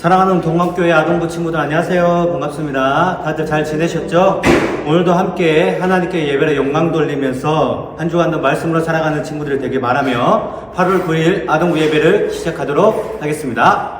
사랑하는 동학교회 아동부 친구들 안녕하세요. 반갑습니다. 다들 잘 지내셨죠? 오늘도 함께 하나님께 예배를 영광 돌리면서 한 주간도 말씀으로 살아가는 친구들이 되길 바라며 8월 9일 아동부 예배를 시작하도록 하겠습니다.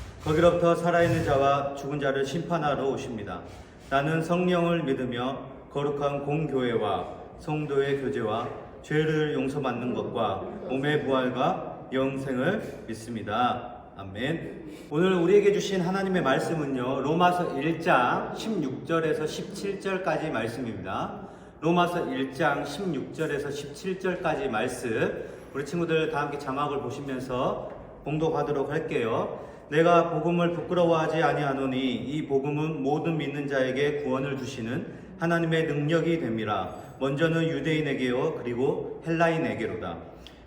거기로부터 살아있는 자와 죽은 자를 심판하러 오십니다. 나는 성령을 믿으며 거룩한 공교회와 성도의 교제와 죄를 용서받는 것과 몸의 부활과 영생을 믿습니다. 아멘. 오늘 우리에게 주신 하나님의 말씀은요. 로마서 1장 16절에서 17절까지 말씀입니다. 로마서 1장 16절에서 17절까지 말씀. 우리 친구들 다 함께 자막을 보시면서 봉독하도록 할게요. 내가 복음을 부끄러워하지 아니하노니 이 복음은 모든 믿는 자에게 구원을 주시는 하나님의 능력이 됨이라. 먼저는 유대인에게요 그리고 헬라인에게로다.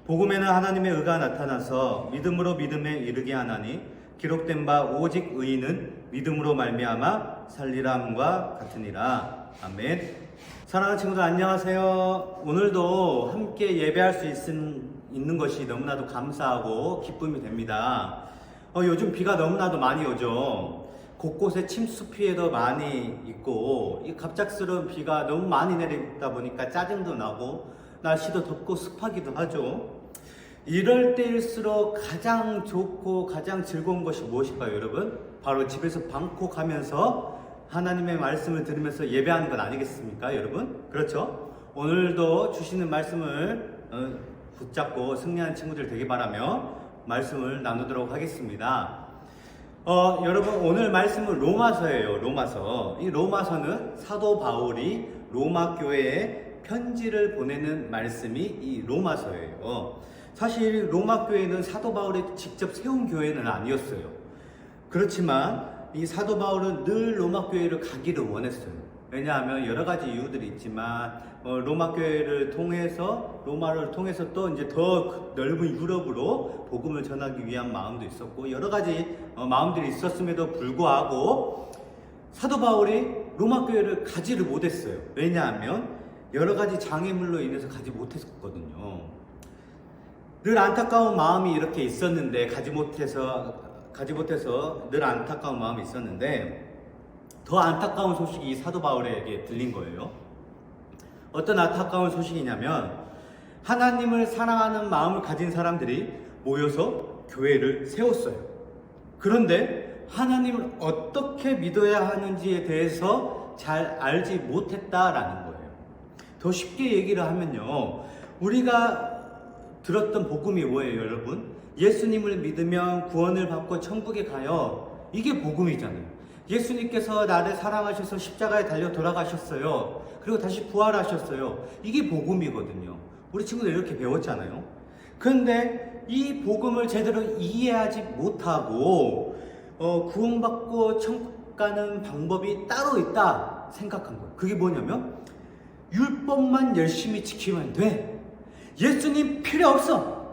복음에는 하나님의 의가 나타나서 믿음으로 믿음에 이르게 하나니 기록된 바 오직 의인은 믿음으로 말미암아 살리람과 같으니라. 아멘. 사랑하는 친구들 안녕하세요. 오늘도 함께 예배할 수 있은, 있는 것이 너무나도 감사하고 기쁨이 됩니다. 어, 요즘 비가 너무나도 많이 오죠. 곳곳에 침수 피해도 많이 있고 이 갑작스러운 비가 너무 많이 내리다 보니까 짜증도 나고 날씨도 덥고 습하기도 하죠. 이럴 때일수록 가장 좋고 가장 즐거운 것이 무엇일까요, 여러분? 바로 집에서 방콕하면서 하나님의 말씀을 들으면서 예배하는 것 아니겠습니까, 여러분? 그렇죠? 오늘도 주시는 말씀을 어, 붙잡고 승리하는 친구들 되기 바라며 말씀을 나누도록 하겠습니다. 어, 여러분 오늘 말씀은 로마서예요. 로마서. 이 로마서는 사도 바울이 로마 교회에 편지를 보내는 말씀이 이 로마서예요. 사실 로마 교회는 사도 바울이 직접 세운 교회는 아니었어요. 그렇지만 이 사도 바울은 늘 로마 교회를 가기를 원했어요. 왜냐하면 여러 가지 이유들이 있지만 어, 로마 교회를 통해서 로마를 통해서 또 이제 더 넓은 유럽으로 복음을 전하기 위한 마음도 있었고 여러 가지 어, 마음들이 있었음에도 불구하고 사도 바울이 로마 교회를 가지를 못했어요. 왜냐하면 여러 가지 장애물로 인해서 가지 못했거든요. 늘 안타까운 마음이 이렇게 있었는데 가지 못해서 가지 못해서 늘 안타까운 마음이 있었는데 더 안타까운 소식이 이 사도 바울에게 들린 거예요. 어떤 안타까운 소식이냐면 하나님을 사랑하는 마음을 가진 사람들이 모여서 교회를 세웠어요. 그런데 하나님을 어떻게 믿어야 하는지에 대해서 잘 알지 못했다라는 거예요. 더 쉽게 얘기를 하면요. 우리가 들었던 복음이 뭐예요, 여러분? 예수님을 믿으면 구원을 받고 천국에 가요. 이게 복음이잖아요. 예수님께서 나를 사랑하셔서 십자가에 달려 돌아가셨어요. 그리고 다시 부활하셨어요. 이게 복음이거든요. 우리 친구들 이렇게 배웠잖아요. 그런데 이 복음을 제대로 이해하지 못하고 어, 구원받고 천국 가는 방법이 따로 있다 생각한 거예요. 그게 뭐냐면 율법만 열심히 지키면 돼. 예수님 필요 없어.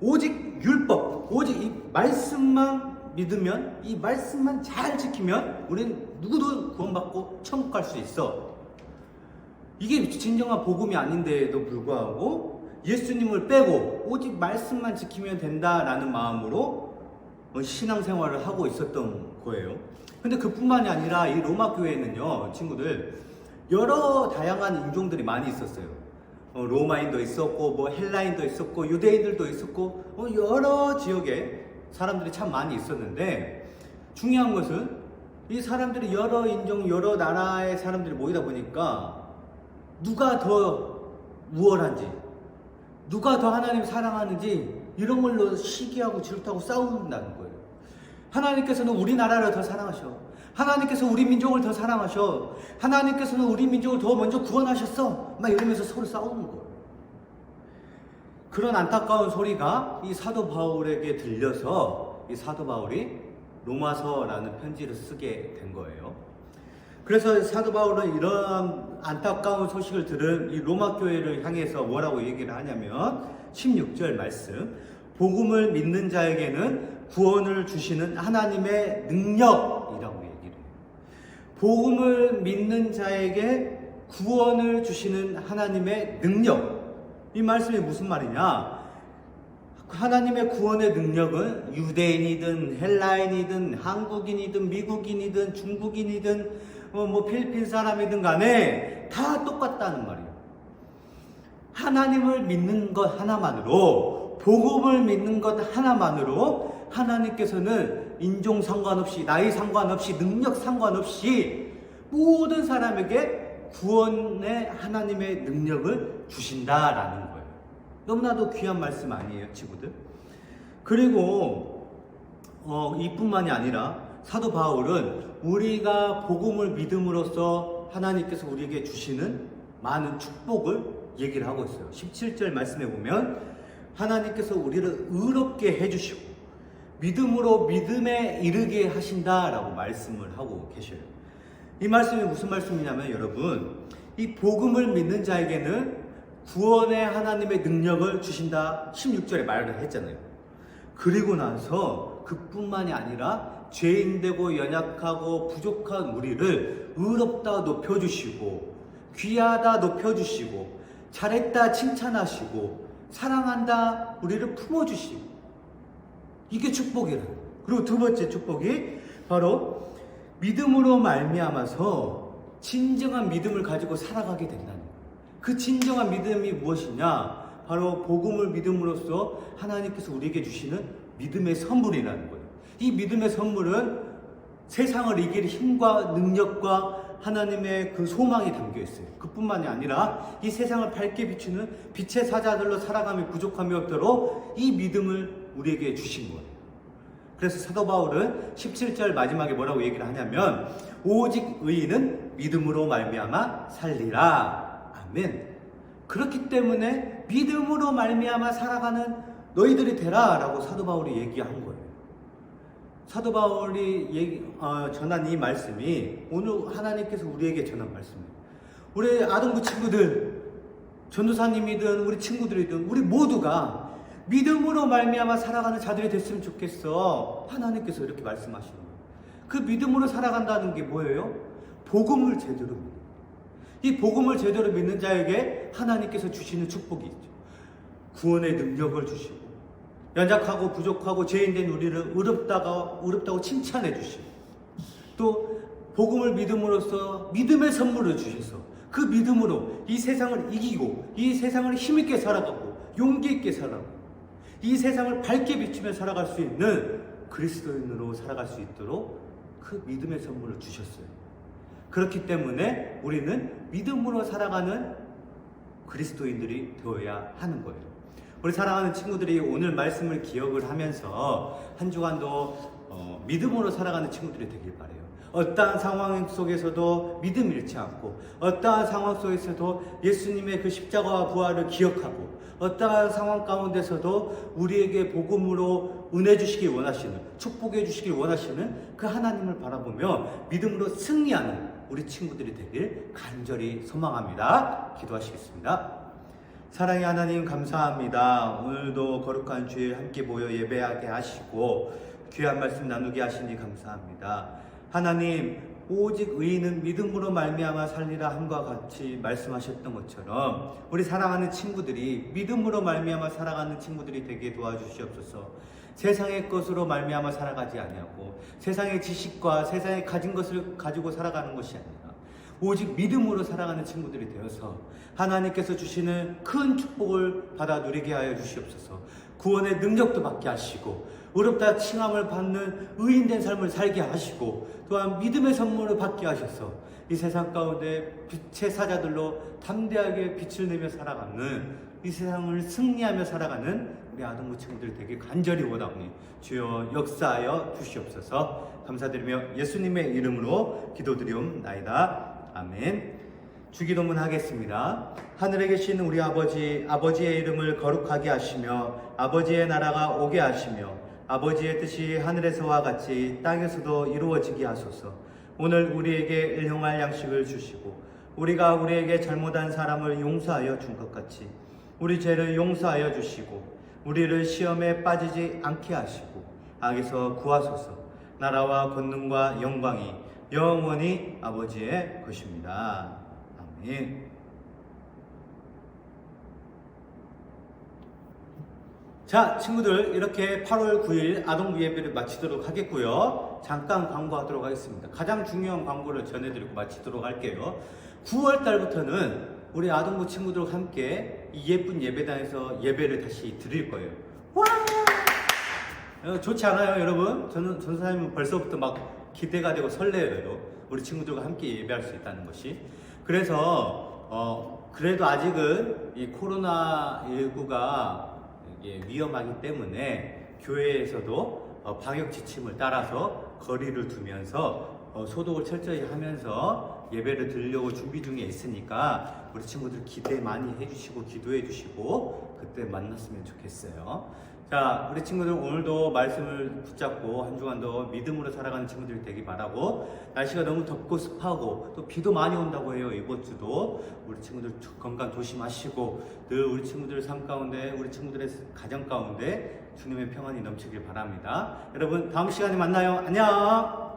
오직 율법, 오직 이 말씀만 믿으면 이 말씀만 잘 지키면 우리는 누구도 구원받고 천국 갈 수 있어. 이게 진정한 복음이 아닌데도 불구하고 예수님을 빼고 오직 말씀만 지키면 된다라는 마음으로 신앙생활을 하고 있었던 거예요. 근데 그뿐만이 아니라 이 로마 교회는요, 친구들 여러 다양한 인종들이 많이 있었어요. 어, 로마인도 있었고 뭐 헬라인도 있었고 유대인들도 있었고 어, 여러 지역에 사람들이 참 많이 있었는데 중요한 것은 이 사람들이 여러 인종 여러 나라의 사람들이 모이다 보니까 누가 더 우월한지 누가 더 하나님 사랑하는지 이런 걸로 시기하고 질투하고 싸운다는 거예요. 하나님께서는 우리나라를 더 사랑하셔. 하나님께서 우리 민족을 더 사랑하셔. 하나님께서는 우리 민족을 더 먼저 구원하셨어. 막 이러면서 서로 싸우는 거예요. 그런 안타까운 소리가 이 사도 바울에게 들려서 이 사도 바울이 로마서라는 편지를 쓰게 된 거예요. 그래서 사도 바울은 이런 안타까운 소식을 들은 이 로마 교회를 향해서 뭐라고 얘기를 하냐면 16절 말씀 복음을 믿는 자에게는 구원을 주시는 하나님의 능력이라고 얘기를 해요. 복음을 믿는 자에게 구원을 주시는 하나님의 능력. 이 말씀이 무슨 말이냐? 하나님의 구원의 능력은 유대인이든 헬라인이든 한국인이든 미국인이든 중국인이든 어, 뭐 필리핀 사람이든 간에 다 똑같다는 말이에요. 하나님을 믿는 것 하나만으로 복음을 믿는 것 하나만으로 하나님께서는 인종 상관없이 나이 상관없이 능력 상관없이 모든 사람에게 구원의 하나님의 능력을 주신다라는 거예요. 너무나도 귀한 말씀 아니에요, 친구들? 그리고 어, 이뿐만이 아니라 사도 바울은 우리가 복음을 믿음으로써 하나님께서 우리에게 주시는 많은 축복을 얘기를 하고 있어요. 17절 말씀에 보면 하나님께서 우리를 의롭게 해주시고 믿음으로 믿음에 이르게 하신다라고 말씀을 하고 계셔요. 이 말씀이 무슨 말씀이냐면 여러분 이 복음을 믿는 자에게는 구원의 하나님의 능력을 주신다 16절에 말을 했잖아요. 그리고 나서 그뿐만이 아니라 죄인되고 연약하고 부족한 우리를 의롭다 높여주시고 귀하다 높여주시고 잘했다 칭찬하시고 사랑한다 우리를 품어주시고 이게 축복이라. 그리고 두 번째 축복이 바로 믿음으로 말미암아서 진정한 믿음을 가지고 살아가게 거예요. 그 진정한 믿음이 무엇이냐? 바로 복음을 믿음으로써 하나님께서 우리에게 주시는 믿음의 선물이라는 거예요. 이 믿음의 선물은 세상을 이길 힘과 능력과 하나님의 그 소망이 담겨 있어요. 그뿐만이 아니라 이 세상을 밝게 비추는 빛의 사자들로 살아감이 부족함이 없도록 이 믿음을 우리에게 주신 거예요. 그래서 사도 바울은 17절 마지막에 뭐라고 얘기를 하냐면 오직 의인은 믿음으로 말미암아 살리라. 아멘. 그렇기 때문에 믿음으로 말미암아 살아가는 너희들이 되라라고 사도 바울이 얘기한 거예요. 사도 바울이 얘기, 어, 전한 이 말씀이 오늘 하나님께서 우리에게 전한 말씀이에요. 우리 아동부 친구들, 전도사님이든 우리 친구들이든 우리 모두가 믿음으로 말미암아 살아가는 자들이 됐으면 좋겠어. 하나님께서 이렇게 말씀하시는 거예요. 그 믿음으로 살아간다는 게 뭐예요? 복음을 제대로 믿는. 이 복음을 제대로 믿는 자에게 하나님께서 주시는 축복이 있죠. 구원의 능력을 주시고 연약하고 부족하고 죄인된 우리를 의롭다고 의롭다고 칭찬해 주시고 또 복음을 믿음으로써 믿음의 선물을 주셔서 그 믿음으로 이 세상을 이기고 이 세상을 힘있게 살아가고 용기 있게 살아가고 이 세상을 밝게 비추며 살아갈 수 있는 그리스도인으로 살아갈 수 있도록 그 믿음의 선물을 주셨어요. 그렇기 때문에 우리는 믿음으로 살아가는 그리스도인들이 되어야 하는 거예요. 우리 사랑하는 친구들이 오늘 말씀을 기억을 하면서 한 주간도 어, 믿음으로 살아가는 친구들이 되길 바래요. 어떠한 상황 속에서도 믿음 잃지 않고 어떠한 상황 속에서도 예수님의 그 십자가와 부활을 기억하고 어떠한 상황 가운데서도 우리에게 복음으로 은혜 주시길 원하시는 축복해 주시길 원하시는 그 하나님을 바라보며 믿음으로 승리하는 우리 친구들이 되길 간절히 소망합니다. 기도하시겠습니다. 사랑의 하나님 감사합니다. 오늘도 거룩한 주에 함께 모여 예배하게 하시고 귀한 말씀 나누게 하시니 감사합니다. 하나님 오직 의인은 믿음으로 말미암아 살리라 함과 같이 말씀하셨던 것처럼 우리 사랑하는 친구들이 믿음으로 말미암아 살아가는 친구들이 되게 도와주시옵소서. 세상의 것으로 말미암아 살아가지 아니하고 세상의 지식과 세상에 가진 것을 가지고 살아가는 것이 아니라 오직 믿음으로 살아가는 친구들이 되어서 하나님께서 주시는 큰 축복을 받아 누리게 하여 주시옵소서. 구원의 능력도 받게 하시고 어렵다 칭함을 받는 의인된 삶을 살게 하시고 또한 믿음의 선물을 받게 하셔서 이 세상 가운데 빛의 사자들로 담대하게 빛을 내며 살아가는 이 세상을 승리하며 살아가는 우리 아동부 친구들이 되게 간절히 원하오니 주여 역사하여 주시옵소서. 감사드리며 예수님의 이름으로 기도드리옵나이다. 아멘. 주기도문 하겠습니다. 하늘에 계신 우리 아버지 아버지의 이름을 거룩하게 하시며 아버지의 나라가 오게 하시며 아버지의 뜻이 하늘에서와 같이 땅에서도 이루어지게 하소서. 오늘 우리에게 일용할 양식을 주시고 우리가 우리에게 잘못한 사람을 용서하여 준 것 같이 우리 죄를 용서하여 주시고 우리를 시험에 빠지지 않게 하시고 악에서 구하소서 나라와 권능과 영광이 영원히 아버지의 것입니다. 아멘. 자, 친구들 이렇게 8월 9일 아동부 예배를 마치도록 하겠고요. 잠깐 광고하도록 하겠습니다. 가장 중요한 광고를 전해드리고 마치도록 할게요. 9월 달부터는 우리 아동부 친구들과 함께 이 예쁜 예배당에서 예배를 다시 드릴 거예요. 와! 어, 좋지 않아요, 여러분? 저는 전사님은 벌써부터 막 기대가 되고 설레요. 우리 친구들과 함께 예배할 수 있다는 것이. 그래서 어, 그래도 아직은 이 코로나 19가 이게 위험하기 때문에 교회에서도 어, 방역 지침을 따라서 거리를 두면서 어, 소독을 철저히 하면서 예배를 드리려고 준비 중에 있으니까 우리 친구들 기대 많이 해주시고 기도해 주시고 그때 만났으면 좋겠어요. 자, 우리 친구들 오늘도 말씀을 붙잡고 한 주간도 믿음으로 살아가는 친구들이 되기 바라고 날씨가 너무 덥고 습하고 또 비도 많이 온다고 해요 이번 주도 우리 친구들 건강 조심하시고 늘 우리 친구들 삶 가운데 우리 친구들의 가정 가운데 주님의 평안이 넘치길 바랍니다. 여러분 다음 시간에 만나요. 안녕.